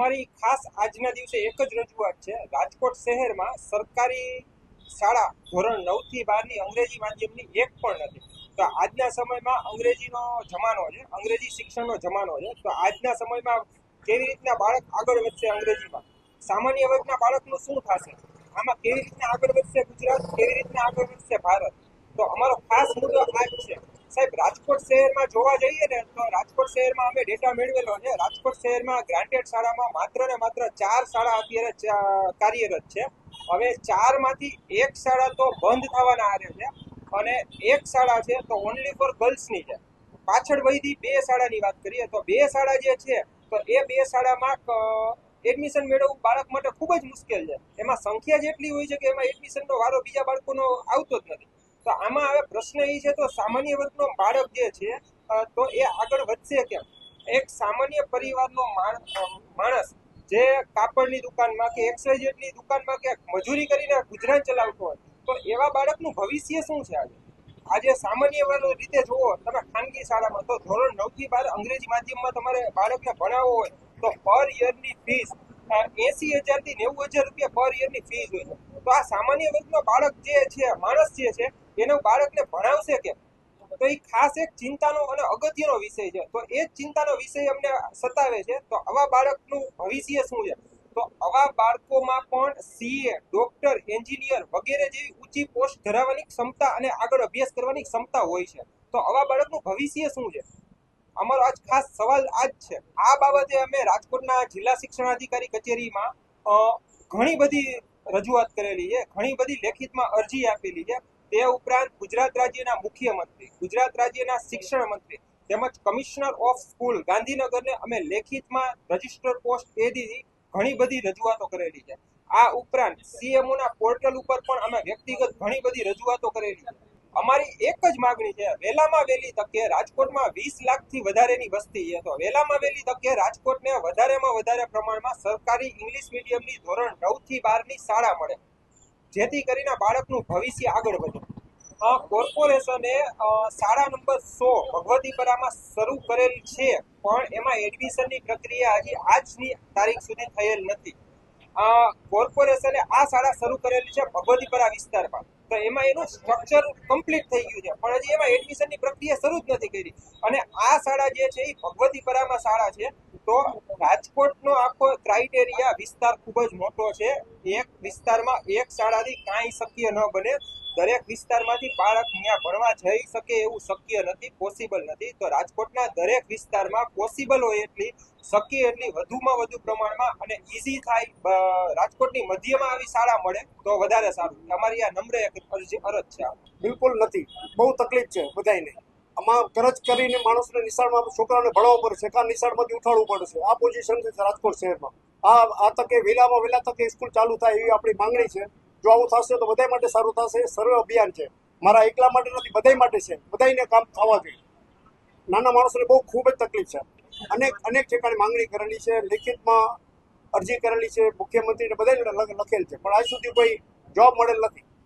અમારી ખાસ આજના દિવસે એક જ રજૂઆત છે. રાજકોટ શહેરમાં સરકારી શાળા ધોરણ નવથી બારની અંગ્રેજી માધ્યમની એક પણ નથી. તો આજના સમયમાં અંગ્રેજીનો જમાનો છે, અંગ્રેજી શિક્ષણનો જમાનો છે. તો આજના સમયમાં કેવી રીતના બાળક આગળ વધશે અંગ્રેજીમાં? સામાન્ય વર્ગના બાળકનું શું થશે? આમાં કેવી રીતના આગળ વધશે ગુજરાત? કેવી રીતના આગળ વધશે ભારત? તો અમારો ખાસ મુદ્દો આ જ છે. સાહેબ, રાજકોટ શહેરમાં જોવા જઈએ ને, તો રાજકોટ શહેરમાં અમે ડેટા મેળવેલો છે. રાજકોટ શહેરમાં ગ્રાન્ટેડ શાળામાં માત્ર ને માત્ર ચાર શાળા અત્યારે કાર્યરત છે. હવે ચારમાંથી એક શાળા તો બંધ થવાના આરે છે અને એક શાળા છે તો ઓનલી ફોર ગર્લ્સની છે. પાછળ વહીથી બે શાળાની વાત કરીએ તો બે શાળા જે છે, તો એ બે શાળામાં એડમિશન મેળવવું બાળક માટે ખૂબ જ મુશ્કેલ છે. એમાં સંખ્યા જેટલી હોય છે કે એમાં એડમિશનનો વારો બીજા બાળકોનો આવતો જ નથી. તો આમાં હવે પ્રશ્ન એ છે તો સામાન્ય વર્ગનો બાળક જે છે તો એ આગળ વધશે કેમ? એક સામાન્ય પરિવારનો માણસ જે કાપડની દુકાનમાં કે એક્સાઇઝની દુકાનમાં કે મજૂરી કરીને ગુજરાન ચલાવતો હોય, તો એવા બાળકનું ભવિષ્ય શું છે આજે? આજે સામાન્ય રીતે જુઓ, તમે ખાનગી શાળામાં, તો ધોરણ નવથી બાર અંગ્રેજી માધ્યમમાં તમારે બાળકને ભણાવવો હોય, તો પર યરની ફીસ એસી હજારથી નેવું હજાર રૂપિયા પર યરની ફીસ હોય છે. તો આ સામાન્ય વર્ગનો બાળક જે છે, માણસ જે છે એનો બાળકને ભણાવશે કેમ? તો એ ખાસ એક ચિંતાનો અને અગત્યનો વિષય છે. તો એ જ ચિંતાનો વિષય અમને સતાવે છે. તો આવા બાળકનું ભવિષ્ય શું છે? તો આવા બાળકોમાં પણ સીએ, ડોક્ટર, એન્જિનિયર વગેરે જેવી ઊંચી પોસ્ટ ધરાવવાની ક્ષમતા અને આગળ અભ્યાસ કરવાની ક્ષમતા હોય છે. તો આવા બાળકનું ભવિષ્ય શું છે? અમારો આજ ખાસ સવાલ આ જ છે. આ બાબતે અમે રાજકોટના જિલ્લા શિક્ષણાધિકારી કચેરીમાં ઘણી બધી રજૂઆત કરેલી છે. ઘણી બધી લેખિતમાં અરજી આપેલી છે. તે ઉપરાંત ગુજરાત રાજ્યના મુખ્યમંત્રી, ગુજરાત રાજ્યના શિક્ષણ મંત્રી તેમજ કમિશનર ઓફ સ્કૂલ ગાંધીનગરને અમે લેખિતમાં રજિસ્ટર પોસ્ટ એ દીધી ઘણી બધી રજૂઆતો કરેલી છે. આ ઉપરાંત સીએમઓના પોર્ટલ ઉપર પણ અમે વ્યક્તિગત ઘણી બધી રજૂઆતો કરેલી છે. અમારી એક જ માગણી છે વહેલામાં વહેલી તકે રાજકોટમાં વીસ લાખથી વધારેની વસ્તી છે. તો વહેલામાં વહેલી તકે રાજકોટને વધારેમાં વધારે પ્રમાણમાં સરકારી ઇંગ્લિશ મીડિયમની ધોરણ નવથી બારની શાળા મળે. જેથી કરીને બાળકનું ભવિષ્ય આગળ વધે. કોર્પોરેશને શાળા નંબર સો ભગવતીપરામાં શરૂ કરેલ છે, પણ એમાં એડમિશનની પ્રક્રિયા હજી આજની તારીખ સુધી થયેલ નથી. કોર્પોરેશને આ શાળા શરૂ કરેલી છે ભગવતીપરા વિસ્તારમાં. તો એમાં એનું સ્ટ્રક્ચર કમ્પ્લીટ થઈ ગયું છે, પણ હજી એમાં એડમિશનની પ્રક્રિયા શરૂ જ નથી કરી. અને આ શાળા જે છે એ ભગવતીપરામાં શાળા છે તો રાજકોટનો આખો ક્રાઇટેરિયા વિસ્તાર ખૂબ જ મોટો છે. એક વિસ્તારમાં એક શાળાથી કાંઈ શક્ય ન બને. દરેક વિસ્તારમાંથી બાળક ત્યાં ભણવા જઈ શકે એવું શક્ય નથી પોસિબલ નથી. તો રાજકોટના દરેક વિસ્તારમાં પોસિબલ હોય એટલી, શક્ય એટલી વધુમાં વધુ પ્રમાણમાં અને ઈઝી થાય રાજકોટની મધ્યમાં આવી શાળા મળે તો વધારે સારું. અમારી આ નમ્ર એક અરજી છે બિલકુલ નથી. બહુ તકલીફ છે બધાયને. આમાં કરજ કરીને માણસને નિશાળમાં છોકરાને ભણાવવું પડશે કાં નિશાળમાંથી ઉઠાડવું પડશે આ પોઝિશન છે રાજકોટ શહેરમાં. આ આ તકે વહેલામાં વહેલા તકે સ્કૂલ ચાલુ થાય એવી આપણી માંગણી છે. જો આવું થશે તો બધા માટે સારું થશે. સર્વે અભિયાન છે. મારા એકલા માટે નથી બધા માટે છે. બધાયને કામ થવા જોઈએ નાના માણસોને બહુ ખૂબ જ તકલીફ છે. અનેક અનેક ઠેકાણે માંગણી કરેલી છે. લેખિતમાં અરજી કરેલી છે. મુખ્યમંત્રીને બધાને લખેલ છે. પણ આજ સુધી કોઈ જોબ મળેલ નથી.